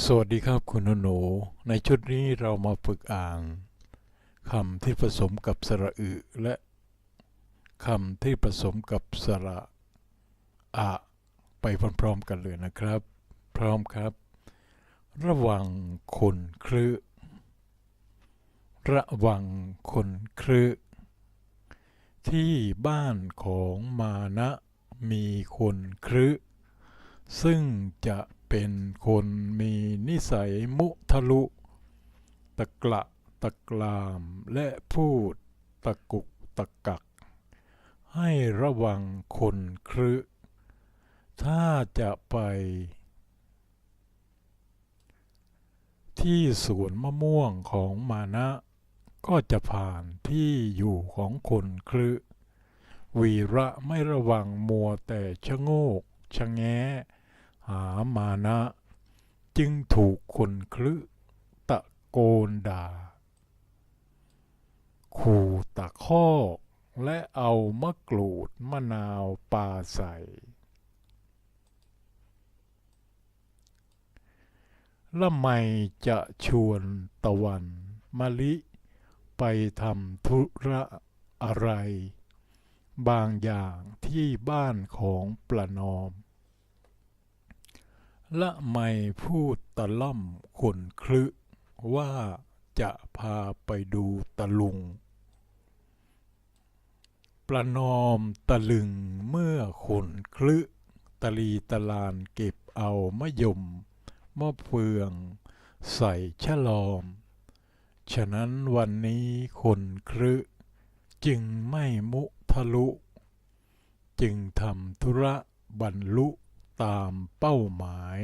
สวัสดีครับคุณหนูในชุดนี้เรามาฝึกอ่านคำที่ผสมกับสระอึและคำที่ผสมกับสระอะไปพร้อมๆกันเลยนะครับ พร้อมครับ ระวังคนครึระวังคนครึที่บ้านของมานะมีคนครึซึ่งจะ เป็นคนมีนิสัยมุทะลุ ตะกละตะกราม และพูดตะกุกตะกัก ให้ระวังคนครึถ้าจะไป ที่สวนมะม่วงของมานะ ก็จะผ่านที่อยู่ของคนครึวีระไม่ระวังมัวแต่ชะโงกชะแง หามานะ จึงถูกคนคลึตะโกนด่า ขู่ตะคอกและเอามะกรูดมะนาวปาใส่ละไมจะชวนตะวันมะลิ ไปทำธุระอะไร บางอย่างที่บ้านของประนอม ละไมพูดตะล่อมขนคลึว่าจะพาไปดูตะลุง ประนอมตะลึงเมื่อขนคลึตะลีตะลานเก็บเอามะยมมะเฟือง ใส่ฉลอม ฉะนั้นวันนี้คนครึจึงไม่มุทะลุ จึงทำธุระบรรลุ ตามเป้าหมาย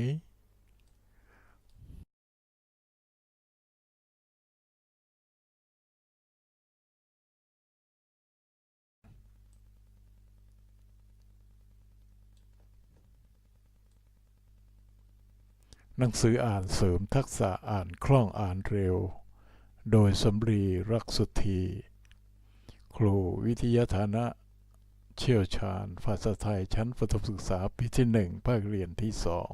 หนังสืออ่านเสริมทักษะอ่านคล่องอ่านเร็ว โดยสำรีรักสุธี ครูวิทยาฐานะ เชี่ยวชาญ ภาษาไทยชั้นประถมศึกษาปีที่หนึ่งภาคเรียนที่สอง